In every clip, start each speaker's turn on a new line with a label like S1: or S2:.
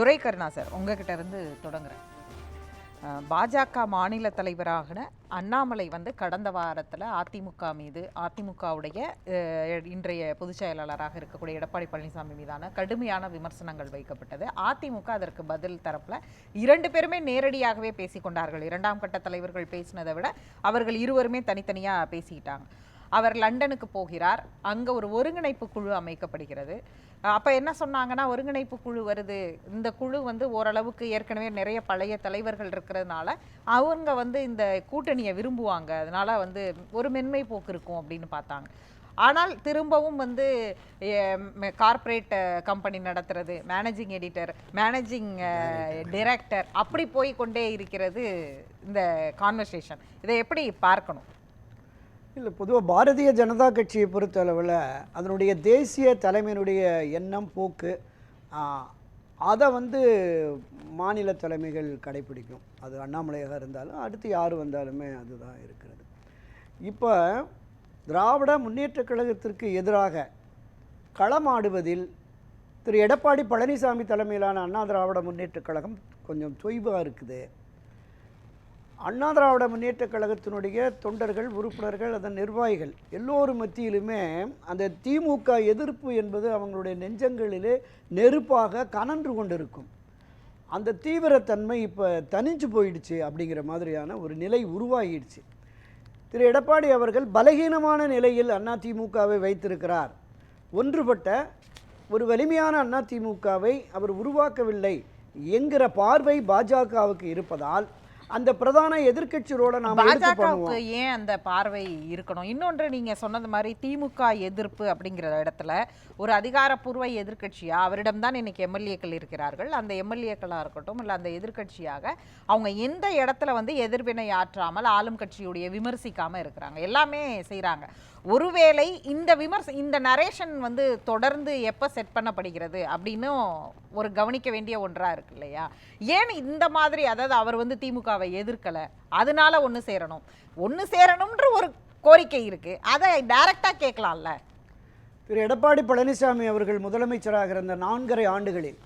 S1: துரை Karuna sir உங்ககிட்ட இருந்து தொடங்குறேன். பாஜக மாநில தலைவராக அண்ணாமலை வந்து கடந்த வாரத்தில் அதிமுக மீது அதிமுகவுடைய இன்றைய பொதுச் செயலாளராக இருக்கக்கூடிய எடப்பாடி பழனிசாமி மீதான கடுமையான விமர்சனங்கள் வைக்கப்பட்டது. அதிமுக அதற்கு பதில் தரப்பில் இரண்டு பேருமே நேரடியாகவே பேசிக்கொண்டார்கள் இரண்டாம் கட்ட தலைவர்கள் பேசினதை விட அவர்கள் இருவருமே தனித்தனியாக பேசிக்கிட்டாங்க அவர் லண்டனுக்கு போகிறார். அங்க ஒரு ஒருங்கிணைப்பு குழு அமைக்கப்படுகிறது. அப்ப என்ன சொன்னாங்கன்னா ஒருங்கிணைப்பு குழு வருது. இந்த குழு வந்து ஓரளவுக்கு ஏற்கனவே நிறைய பழைய தலைவர்கள் இருக்கிறதுனால அவங்க வந்து இந்த கூட்டணியை விரும்புவாங்க. அதனால வந்து ஒரு மென்மை போக்கு இருக்கும் அப்படின்னு பார்த்தாங்க. ஆனால் திரும்பவும் வந்து கார்ப்பரேட் கம்பெனி நடத்துறது மேனேஜிங் எடிட்டர் மேனேஜிங் டைரக்டர் அப்படி போய் கொண்டே இருக்கிறது இந்த கான்வர்சேஷன் இதை எப்படி பார்க்கணும்?
S2: இல்லை பொதுவாக பாரதிய ஜனதா கட்சியை பொறுத்தளவில் அதனுடைய தேசிய தலைமையினுடைய எண்ணம் போக்கு அதை வந்து மாநில தலைமைகள் கடைப்பிடிக்கும் அது அண்ணாமலையாக இருந்தாலும் அடுத்து யார் வந்தாலுமே அதுதான் இருக்கிறது. இப்போ திராவிட முன்னேற்றக் கழகத்திற்கு எதிராக களமாடுவதில் திரு. எடப்பாடி பழனிசாமி தலைமையிலான அண்ணா திராவிட முன்னேற்றக் கழகம் கொஞ்சம் தொய்வாக இருக்குது. அண்ணா திராவிட முன்னேற்றக் கழகத்தினுடைய தொண்டர்கள் உறுப்பினர்கள் அதன் நிர்வாகிகள் எல்லோரும் மத்தியிலுமே அந்த திமுக எதிர்ப்பு என்பது அவங்களுடைய நெஞ்சங்களிலே நெருப்பாக கனன்று கொண்டிருக்கும். அந்த தீவிரத்தன்மை இப்போ தனிஞ்சு போயிடுச்சு அப்படிங்கிற மாதிரியான ஒரு நிலை உருவாகிடுச்சு. திரு எடப்பாடி அவர்கள் பலகீனமான நிலையில் அண்ணா திமுகவை வைத்திருக்கிறார். ஒன்றுபட்ட ஒரு வலிமையான அண்ணா திமுகவை அவர் உருவாக்கவில்லை என்கிற பார்வை பாஜகவுக்கு இருப்பதால் அந்த பிரதான எதிர்க்கட்சி ரோலை நாம்
S1: பாஜகவுக்கு ஏன் அந்த பார்வை இருக்கணும்? இன்னொன்று நீங்க சொன்னது மாதிரி திமுக எதிர்ப்பு அப்படிங்கிற இடத்துல ஒரு அதிகாரப்பூர்வ எதிர்க்கட்சியா? அவரிடம்தான் இன்னைக்கு எம்எல்ஏக்கள் இருக்கிறார்கள். அந்த எம்எல்ஏக்களா இருக்கட்டும் இல்ல அந்த எதிர்க்கட்சியாக அவங்க எந்த இடத்துல வந்து எதிர்வினை ஆற்றாமல் ஆளும் கட்சியுடைய விமர்சிக்காம இருக்கிறாங்க? எல்லாமே செய்றாங்க. ஒருவேளை இந்த விமர்ச இந்த நரேஷன் வந்து தொடர்ந்து எப்போ செட் பண்ணப்படுகிறது அப்படின்னும் ஒரு கவனிக்க வேண்டிய ஒன்றாக இருக்கு இல்லையா? ஏன் இந்த மாதிரி அதாவது அவர் வந்து திமுகவை எதிர்க்கலை அதனால ஒன்று சேரணும். ஒன்று சேரணும்ன்ற ஒரு கோரிக்கை இருக்குது அதை டைரெக்டாக கேட்கலாம்ல.
S2: திரு. எடப்பாடி பழனிசாமி அவர்கள் முதலமைச்சராக இருந்த நான்கரை ஆண்டுகளில்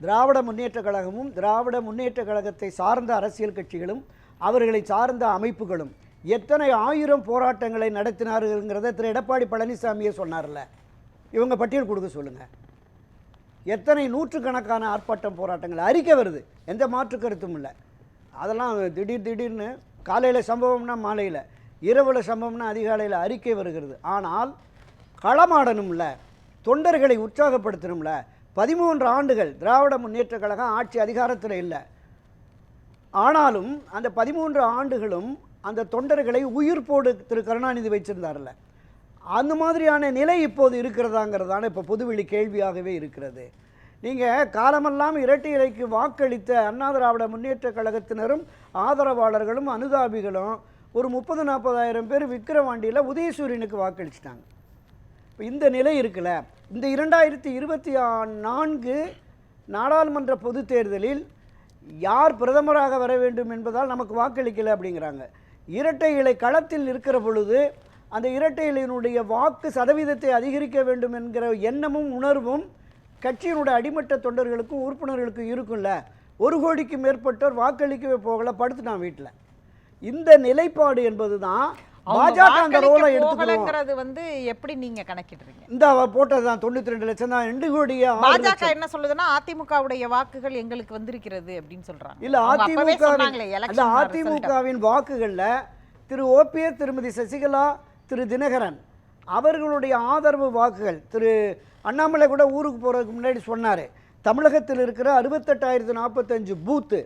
S2: திராவிட முன்னேற்றக் கழகமும் திராவிட முன்னேற்றக் கழகத்தை சார்ந்த அரசியல் கட்சிகளும் அவர்களை சார்ந்த அமைப்புகளும் எத்தனை ஆயிரம் போராட்டங்களை நடத்தினார்கள்ங்கிறத திரு எடப்பாடி பழனிசாமியே சொன்னார்ல. இவங்க பட்டியல் கொடுக்க சொல்லுங்கள் எத்தனை நூற்றுக்கணக்கான ஆர்ப்பாட்டம் போராட்டங்கள்? அறிக்கை வருது. எந்த மாற்று கருத்தும் இல்லை. அதெல்லாம் திடீர் திடீர்னு காலையில் சம்பவம்னா மாலையில் இரவில் சம்பவம்னா அதிகாலையில் அறிக்கை வருகிறது. ஆனால் களமாடணும்ல. தொண்டர்களை உற்சாகப்படுத்தணும்ல. பதிமூன்று ஆண்டுகள் திராவிட முன்னேற்றக் கழகம் ஆட்சி அதிகாரத்தில் இல்லை. ஆனாலும் அந்த பதிமூன்று ஆண்டுகளும் அந்த தொண்டர்களை உயிர்ப்போடு திரு கருணாநிதி வச்சிருந்தார்ல. அந்த மாதிரியான நிலை இப்போது இருக்கிறதாங்கிறதான இப்போ பொதுவெளி கேள்வியாகவே இருக்கிறது. நீங்கள் காலமெல்லாம் இரட்டை இலைக்கு வாக்களித்த அண்ணா திராவிட கழகத்தினரும் ஆதரவாளர்களும் அனுதாபிகளும் ஒரு முப்பது நாற்பதாயிரம் பேர் விக்கிரவாண்டியில் உதயசூரியனுக்கு வாக்களிச்சிட்டாங்க. இப்போ இந்த நிலை இருக்குல்ல. இந்த இரண்டாயிரத்தி இருபத்தி நான்கு நாடாளுமன்ற பொதுத் தேர்தலில் யார் பிரதமராக வர வேண்டும் என்பதால் நமக்கு வாக்களிக்கலை அப்படிங்கிறாங்க. இரட்டை இலை களத்தில் இருக்கிற பொழுது அந்த இரட்டை இலையினுடைய வாக்கு சதவீதத்தை அதிகரிக்க வேண்டும் என்கிற எண்ணமும் உணர்வும் கட்சியினுடைய அடிமட்ட தொண்டர்களுக்கும் உறுப்பினர்களுக்கும் இருக்கும்ல. ஒரு கோடிக்கு மேற்பட்டோர் வாக்களிக்கவே போகல படுத்துட்டான் வீட்டில். இந்த நிலைப்பாடு என்பது தான் பாஜக அந்த ரோலை
S1: போகலைங்கிறது வந்து எப்படி நீங்க கணக்கிடுறீங்க?
S2: இந்த போட்டது தான் தொண்ணூற்றி ரெண்டு லட்சம் தான். ரெண்டு கோடியே
S1: பாஜக என்ன சொல்லுதுன்னா அதிமுகவுடைய வாக்குகள் எங்களுக்கு வந்திருக்கிறது அப்படின்னு சொல்றாங்க.
S2: இல்ல அதிமுக. அதிமுகவின் வாக்குகள்ல திரு ஓபிஎஸ் திருமதி சசிகலா திரு தினகரன் அவர்களுடைய ஆதரவு வாக்குகள். திரு அண்ணாமலை கூட ஊருக்கு போறதுக்கு முன்னாடி சொன்னாரு. தமிழகத்தில் இருக்கிற அறுபத்தெட்டாயிரத்து நாற்பத்தஞ்சு பூத்து.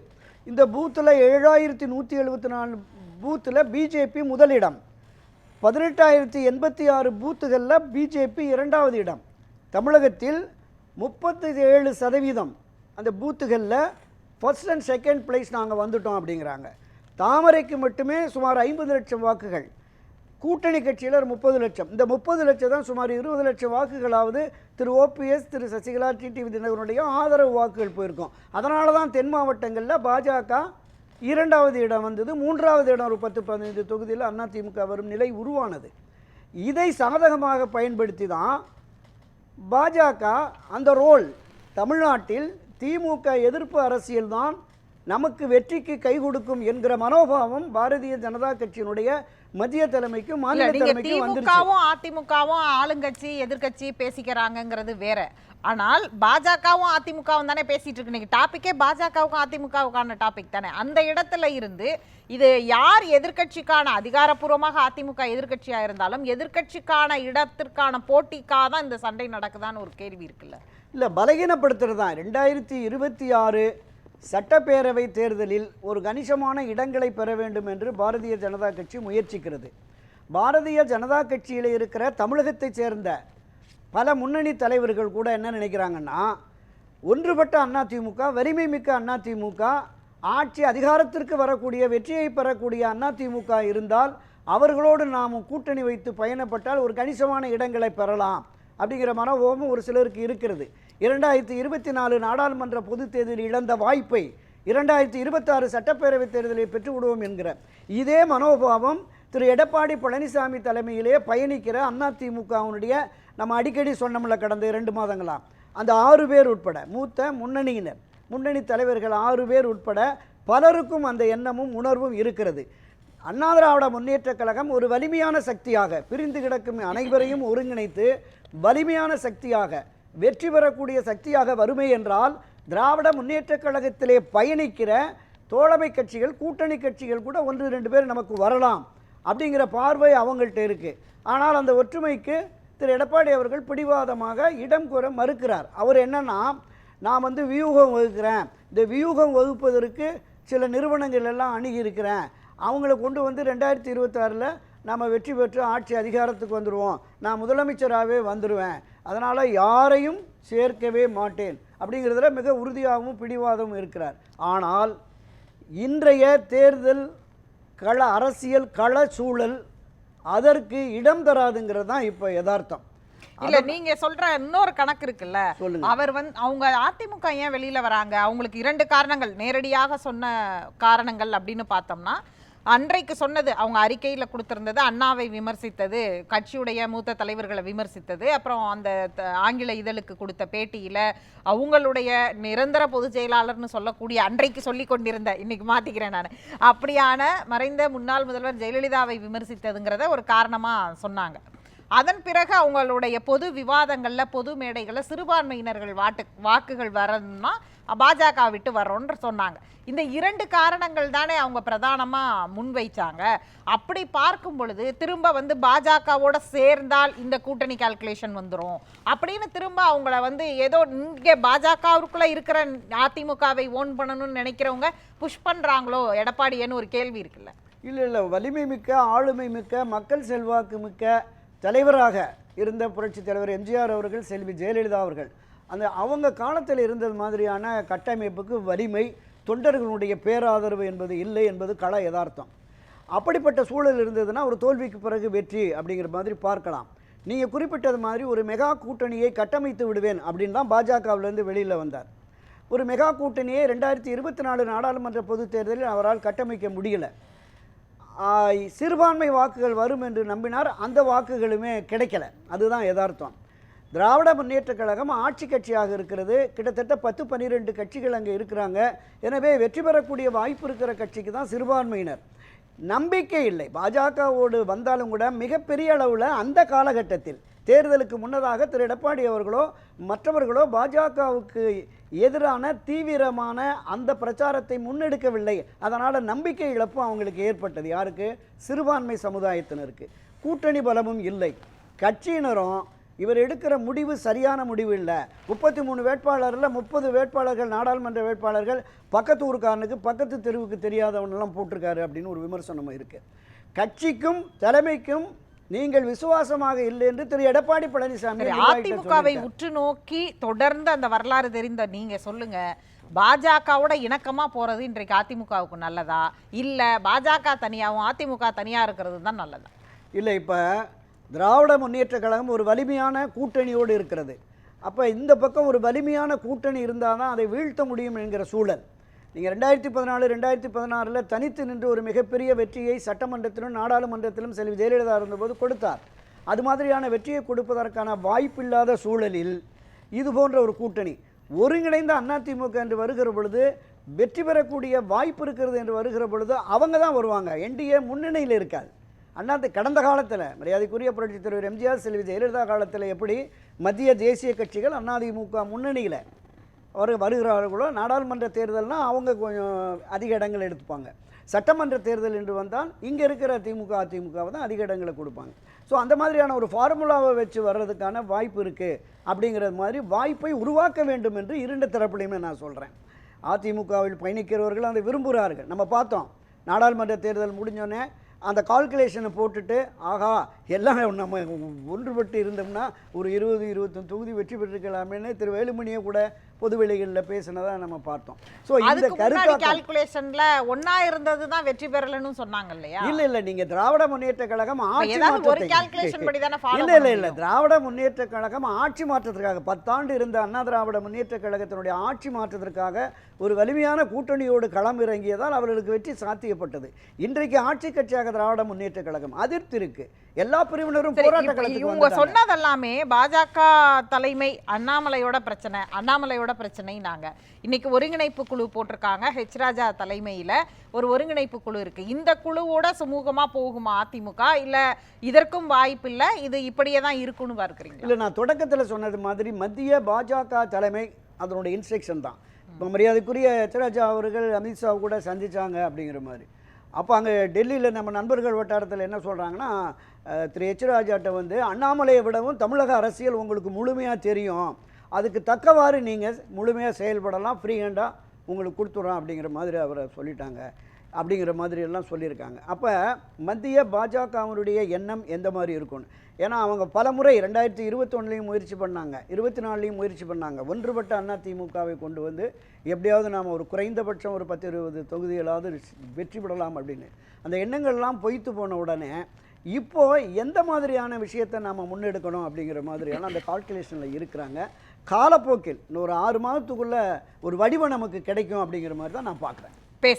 S2: இந்த பூத்தில் ஏழாயிரத்தி நூற்றி எழுபத்தி நாலு பூத்தில் பிஜேபி முதலிடம். பதினெட்டாயிரத்தி எண்பத்தி ஆறு பூத்துகளில் பிஜேபி இரண்டாவது இடம். தமிழகத்தில் முப்பத்தி ஏழு சதவீதம் அந்த பூத்துகளில் ஃபர்ஸ்ட் அண்ட் செகண்ட் பிளேஸ் நாங்கள் வந்துட்டோம் அப்படிங்கிறாங்க. தாமரைக்கு மட்டுமே சுமார் ஐம்பது லட்சம் வாக்குகள். கூட்டணி கட்சியில் ஒரு முப்பது லட்சம். இந்த முப்பது லட்சம் தான் சுமார் இருபது லட்சம் வாக்குகளாவது திரு ஓபிஎஸ் திரு சசிகலா டிடிவி தினகரனுடைய ஆதரவு வாக்குகள் போயிருக்கும். அதனால தான் தென் மாவட்டங்களில் பாஜக இரண்டாவது இடம் வந்தது மூன்றாவது இடம் ஒரு பத்து பதினைந்து தொகுதியில் அதிமுக வரும் நிலை உருவானது. இதை சாதகமாக பயன்படுத்தி தான் பாஜக அந்த ரோல் தமிழ்நாட்டில் திமுக எதிர்ப்பு அரசியல்தான் நமக்கு வெற்றிக்கு கை கொடுக்கும் என்கிற மனோபாவம் பாரதிய ஜனதா கட்சியினுடைய மத்திய தலைமைக்கும் மாநில தலைமைக்கும்
S1: திமுகவும் அதிமுகவும் ஆளுங்கட்சி எதிர்க்கட்சி பேசிக்கிறாங்கங்கிறது வேற. ஆனால் பாஜகவும் அதிமுகவும் தானே பேசிட்டு இருக்கு. இன்னைக்கு டாபிக்கே பாஜகவுக்கும் அதிமுகவுக்கான டாபிக் தானே. அந்த இடத்துல இருந்து இது யார் எதிர்க்கட்சிக்கான அதிகாரப்பூர்வமாக அதிமுக எதிர்க்கட்சியா இருந்தாலும் எதிர்க்கட்சிக்கான இடத்திற்கான போட்டிக்காக தான் இந்த சண்டை நடக்குதான்னு ஒரு கேள்வி இருக்குல்ல.
S2: இல்லை பலகீனப்படுத்துறது தான். ரெண்டாயிரத்தி இருபத்தி ஆறு சட்டப்பேரவை தேர்தலில் ஒரு கணிசமான இடங்களை பெற வேண்டும் என்று பாரதிய ஜனதா கட்சி முயற்சிக்கிறது. பாரதிய ஜனதா கட்சியில் இருக்கிற தமிழகத்தைச் சேர்ந்த பல முன்னணி தலைவர்கள் கூட என்ன நினைக்கிறாங்கன்னா ஒன்றுபட்ட அதிமுக வலிமை மிக்க அதிமுக ஆட்சி அதிகாரத்திற்கு வரக்கூடிய வெற்றியை பெறக்கூடிய அதிமுக இருந்தால் அவர்களோடு நாம் கூட்டணி வைத்து பயணப்பட்டால் ஒரு கணிசமான இடங்களை பெறலாம். அப்படிங்கிற மனோபாவம் ஒரு சிலருக்கு இருக்கிறது. இரண்டாயிரத்தி இருபத்தி நாலு நாடாளுமன்ற பொதுத் தேர்தலில் இழந்த வாய்ப்பை இரண்டாயிரத்தி இருபத்தாறு சட்டப்பேரவைத் தேர்தலில் பெற்றுவிடுவோம் என்கிற இதே மனோபாவம் திரு. எடப்பாடி பழனிசாமி தலைமையிலே பயணிக்கிற அதிமுகவினுடைய நம்ம அடிக்கடி சொன்னோம்ல கடந்த இரண்டு மாதங்களாம் அந்த ஆறு பேர் உட்பட மூத்த முன்னணியினர் முன்னணி தலைவர்கள் ஆறு பேர் உட்பட பலருக்கும் அந்த எண்ணமும் உணர்வும் இருக்கிறது. அண்ணா திராவிட முன்னேற்றக் கழகம் ஒரு வலிமையான சக்தியாக பிரிந்து கிடக்கும் அனைவரையும் ஒருங்கிணைத்து வலிமையான சக்தியாக வெற்றி பெறக்கூடிய சக்தியாக வருமே என்றால் திராவிட முன்னேற்றக் கழகத்திலே பயணிக்கிற தோழமை கட்சிகள் கூட்டணி கட்சிகள் கூட ஒன்று ரெண்டு பேர் நமக்கு வரலாம் அப்படிங்கிற பார்வை அவங்கள்ட்ட இருக்குது ஆனால் அந்த ஒற்றுமைக்கு திரு எடப்பாடி அவர்கள் பிடிவாதமாக இடம் கோர மறுக்கிறார். அவர் என்னன்னா நான் வந்து வியூகம் வகுக்கிறேன். இந்த வியூகம் வகுப்பதற்கு சில நிறுவனங்கள் எல்லாம் அணுகி இருக்கிறேன். அவங்கள கொண்டு வந்து ரெண்டாயிரத்தி இருபத்தாறில் நம்ம வெற்றி பெற்று ஆட்சி அதிகாரத்துக்கு வந்துடுவோம் நான் முதலமைச்சராகவே வந்துடுவேன் அதனால் யாரையும் சேர்க்கவே மாட்டேன். அப்படிங்கிறதுல மிக உறுதியாகவும் பிடிவாதமும் இருக்கிறார். ஆனால் இன்றைய தேர்தல் கள அரசியல் கள சூழல் அதற்கு இடம் தராதுங்கிறது தான் இப்போ யதார்த்தம்.
S1: இல்ல நீங்க சொல்ற இன்னொரு கணக்கு இருக்குல்ல. அவர் வந்து அவங்க அதிமுக ஏன் வெளியில வராங்க? அவங்களுக்கு இரண்டு காரணங்கள். நேரடியாக சொன்ன காரணங்கள் அப்படின்னு பார்த்தோம்னா அன்றைக்கு சொன்னது அவங்க அறிக்கையில் கொடுத்திருந்தது அண்ணாவை விமர்சித்தது கட்சியுடைய மூத்த தலைவர்களை விமர்சித்தது அப்புறம் அந்த த- ஆங்கில இதழுக்கு கொடுத்த பேட்டியில் அவங்களுடைய நிரந்தர பொதுச் செயலாளர்னு சொல்லக்கூடிய அன்றைக்கு சொல்லி கொண்டிருந்த இன்னைக்கு மாத்திக்கிறேன் நான் அப்படியான மறைந்த முன்னாள் முதல்வர் ஜெயலலிதாவை விமர்சித்ததுங்கிறத ஒரு காரணமாக சொன்னாங்க. அதன் பிறகு அவங்களுடைய பொது விவாதங்களில் பொது மேடைகளில் சிறுபான்மையினர்கள் வாட்டு வாக்குகள் வரணும்னா பாஜக விட்டு வர்றோன்ற சொன்னாங்க. இந்த இரண்டு காரணங்கள் தானே அவங்க பிரதானமாக முன்வைச்சாங்க. அப்படி பார்க்கும் பொழுது திரும்ப வந்து பாஜகவோட சேர்ந்தால் இந்த கூட்டணி கால்குலேஷன் வந்துடும் அப்படின்னு திரும்ப அவங்கள வந்து ஏதோ இங்கே பாஜகவுக்குள்ளே இருக்கிற அதிமுகவை ஓன் பண்ணணும்னு நினைக்கிறவங்க புஷ் பண்ணுறாங்களோ எடப்பாடியன்னு ஒரு கேள்வி இருக்குல்ல.
S2: இல்லை இல்லை. வலிமை மிக்க ஆளுமை மிக்க மக்கள் செல்வாக்கு மிக்க தலைவராக இருந்த புரட்சித் தலைவர் எம்ஜிஆர் அவர்கள் செல்வி ஜெயலலிதா அவர்கள் அந்த அவங்க காலத்தில் இருந்தது மாதிரியான கட்டமைப்புக்கு வலிமை தொண்டர்களுடைய பேராதரவு என்பது இல்லை என்பது கள யதார்த்தம். அப்படிப்பட்ட சூழல் இருந்ததுன்னா ஒரு தோல்விக்கு பிறகு வெற்றி அப்படிங்கிற மாதிரி பார்க்கலாம். நீங்கள் குறிப்பிட்டது மாதிரி ஒரு மெகா கூட்டணியை கட்டமைத்து விடுவேன் அப்படின்னு தான் பாஜகவிலேருந்து வெளியில் வந்தார். ஒரு மெகா கூட்டணியை ரெண்டாயிரத்தி இருபத்தி நாலு நாடாளுமன்ற பொதுத் தேர்தலில் அவரால் கட்டமைக்க முடியலை. சிறுபான்மை வாக்குகள் வரும் என்று நம்பினார். அந்த வாக்குகளுமே கிடைக்கல. அதுதான் யதார்த்தம். திராவிட முன்னேற்றக் கழகம் ஆட்சி கட்சியாக இருக்கிறது. கிட்டத்தட்ட பத்து பன்னிரெண்டு கட்சிகள் அங்கே இருக்கிறாங்க. எனவே வெற்றி பெறக்கூடிய வாய்ப்பு இருக்கிற கட்சிக்கு தான் சிறுபான்மையினர். நம்பிக்கை இல்லை. பாஜகவோடு வந்தாலும் கூட மிகப்பெரிய அளவில் அந்த காலகட்டத்தில் தேர்தலுக்கு முன்னதாக திரு. எடப்பாடி அவர்களோ மற்றவர்களோ பாஜகவுக்கு எதிரான தீவிரமான அந்த பிரச்சாரத்தை முன்னெடுக்கவில்லை. அதனால் நம்பிக்கை இழப்பு அவங்களுக்கு ஏற்பட்டது. யாருக்கு? சிறுபான்மை சமுதாயத்தினருக்கு. கூட்டணி பலமும் இல்லை. கட்சியினரும் இவர் எடுக்கிற முடிவு சரியான முடிவு இல்லை. முப்பத்தி மூணு வேட்பாளரில் முப்பது வேட்பாளர்கள் நாடாளுமன்ற வேட்பாளர்கள் பக்கத்து ஊருக்காரனுக்கு பக்கத்து தெருவுக்கு தெரியாதவனெல்லாம் போட்டிருக்காரு அப்படின்னு ஒரு விமர்சனம் இருக்கு. கட்சிக்கும் தலைமைக்கும் நீங்கள் விசுவாசமாக இல்லை என்று திரு. எடப்பாடி பழனிசாமி
S1: அதிமுகவை. உற்று நோக்கி தொடர்ந்து அந்த வரலாறு தெரிந்த நீங்க சொல்லுங்க. பாஜகவோட இணக்கமா போறது இன்றைக்கு அதிமுகவுக்கு நல்லதா? இல்ல பாஜக தனியாவும் அதிமுக தனியா இருக்கிறது தான் நல்லதா?
S2: இல்லை இப்போ திராவிட முன்னேற்ற கழகம் ஒரு வலிமையான கூட்டணியோடு இருக்கிறது. அப்போ இந்த பக்கம் ஒரு வலிமையான கூட்டணி இருந்தால் தான் அதை வீழ்த்த முடியும் என்கிற சூழல். நீங்கள் ரெண்டாயிரத்தி பதினாலு ரெண்டாயிரத்தி பதினாறில் தனித்து நின்று ஒரு மிகப்பெரிய வெற்றியை சட்டமன்றத்திலும் நாடாளுமன்றத்திலும் செல்வி ஜெயலலிதா இருந்தபோது கொடுத்தார். அது மாதிரியான வெற்றியை கொடுப்பதற்கான வாய்ப்பில்லாத சூழலில் இது போன்ற ஒரு கூட்டணி. ஒருங்கிணைந்த அதிமுக என்று வருகிற பொழுது வெற்றி பெறக்கூடிய வாய்ப்பு இருக்கிறது என்று வருகிற பொழுது அவங்க தான் வருவாங்க. என்டிஏ முன்னணியில் இருக்காது. அண்ணா கடந்த காலத்தில் மரியாதைக்குரிய புரட்சித் தலைவர் எம்ஜிஆர் செல்வி ஜெயலலிதா காலத்தில் எப்படி மத்திய தேசிய கட்சிகள் அதிமுக முன்னணியில் வரு வருகிறார்களோ நாடாளுமன்ற தேர்தல்னால் அவங்க கொஞ்சம் அதிக இடங்கள் எடுத்துப்பாங்க. சட்டமன்ற தேர்தல் என்று வந்தால் இங்கே இருக்கிற திமுக அதிமுகவை தான் அதிக இடங்களை கொடுப்பாங்க. ஸோ அந்த மாதிரியான ஒரு ஃபார்முலாவை வச்சு வர்றதுக்கான வாய்ப்பு இருக்குது அப்படிங்கிறது மாதிரி வாய்ப்பை உருவாக்க வேண்டும் என்று இரண்டு தரப்புலையுமே நான் சொல்கிறேன் அதிமுகவில் பயணிக்கிறவர்கள் அதை விரும்புகிறார்கள். நம்ம பார்த்தோம். நாடாளுமன்ற தேர்தல் முடிஞ்சோடனே அந்த கால்குலேஷனை போட்டுட்டு ஆகா எல்லாம் நம்ம ஒன்றுபட்டு இருந்தோம்னா ஒரு இருபது இருபத்தொன்று தொகுதி வெற்றி பெற்றிருக்கலாமேன்னு திரு வேலுமணியை கூட பொது வெளிகளில் பேசினதை நம்ம பார்த்தோம். ஸோ இந்த கருத்தாக்கம்
S1: கால்குலேஷன்ல ஒன்னா இருந்தது தான் வெற்றி பெறலன்னு சொன்னாங்க இல்லையா?
S2: இல்ல இல்ல நீங்க திராவிட முன்னேற்ற கழகம் ஆட்சி இல்ல இல்ல இல்ல. திராவிட முன்னேற்ற கழகம் ஆட்சி மாற்றத்திற்காக பத்தாண்டு இருந்த அண்ணா திராவிட முன்னேற்ற கழகத்தினுடைய ஆட்சி மாற்றத்திற்காக ஒரு வலிமையான கூட்டணியோடு களம் இறங்கியதால் அவர்களுக்கு வெற்றி சாத்தியப்பட்டது. இன்றைக்கு ஆட்சி கட்சியாக திராவிட முன்னேற்ற கழகம் அதிருப்தி இருக்கு எல்லா பிரிவினரும்
S1: இப்ப
S2: களத்துக்கு
S1: இவங்க. சொன்னதெல்லாமே பாஜக தலைமை அண்ணாமலையோட பிரச்சனை அண்ணாமலையோட பிரச்சனை நாங்க இன்னைக்கு ஒருங்கிணைப்பு குழு போட்டிருக்காங்க ஹெச் ராஜா தலைமையில ஒரு ஒருங்கிணைப்பு குழு இருக்கு. இந்த குழுவோட சுமூகமா போகுமா அதிமுக? இல்ல இதற்கும் வாய்ப்பு இல்ல இது இப்படியே தான் இருக்குன்னு பார்க்குறீங்க
S2: இல்லை நான் தொடக்கத்தில் சொன்னது மாதிரி மத்திய பாஜக தலைமை அதனுடைய இன்ஸ்ட்ரக்ஷன் தான். இப்போ மரியாதைக்குரிய எச்ராஜா அவர்கள் அமித்ஷா கூட சந்திச்சாங்க அப்படிங்கிற மாதிரி. அப்போ அங்கே டெல்லியில் நம்ம நண்பர்கள் வட்டாரத்தில் என்ன சொல்கிறாங்கன்னா திரு எச் ராஜாட்ட வந்து அண்ணாமலையை விடவும் தமிழக அரசியல் உங்களுக்கு முழுமையாக தெரியும். அதுக்கு தக்கவாறு நீங்கள் முழுமையாக செயல்படலாம் ஃப்ரீ ஹேண்டாக உங்களுக்கு கொடுத்துட்றோம் அப்படிங்கிற மாதிரி அவரை சொல்லிட்டாங்க. அப்படிங்கிற மாதிரி எல்லாம் சொல்லியிருக்காங்க. அப்போ மத்திய பாஜகவினுடைய எண்ணம் எந்த மாதிரி இருக்கும்னு? ஏன்னா அவங்க பல முறை ரெண்டாயிரத்தி இருபத்தொன்னுலையும் முயற்சி பண்ணாங்க. இருபத்தி நாலுலையும் முயற்சி பண்ணாங்க. ஒன்றுபட்ட அண்ணா திமுகவை கொண்டு வந்து எப்படியாவது நாம் ஒரு குறைந்தபட்சம் ஒரு பத்து இருபது தொகுதிகளாவது வெற்றி பெறலாம் அப்படின்னு. அந்த எண்ணங்கள்லாம் பொய்த்து போன உடனே இப்போ எந்த மாதிரியான விஷயத்தை நாம் முன்னெடுக்கணும் அப்படிங்கிற மாதிரியான அந்த கால்குலேஷனில் இருக்கிறாங்க. காலப்போக்கில் இன்னும் ஒரு ஆறு மாதத்துக்குள்ளே ஒரு வடிவம் நமக்கு கிடைக்கும் அப்படிங்கிற மாதிரி தான் நான் பார்க்குறேன்.
S1: பேச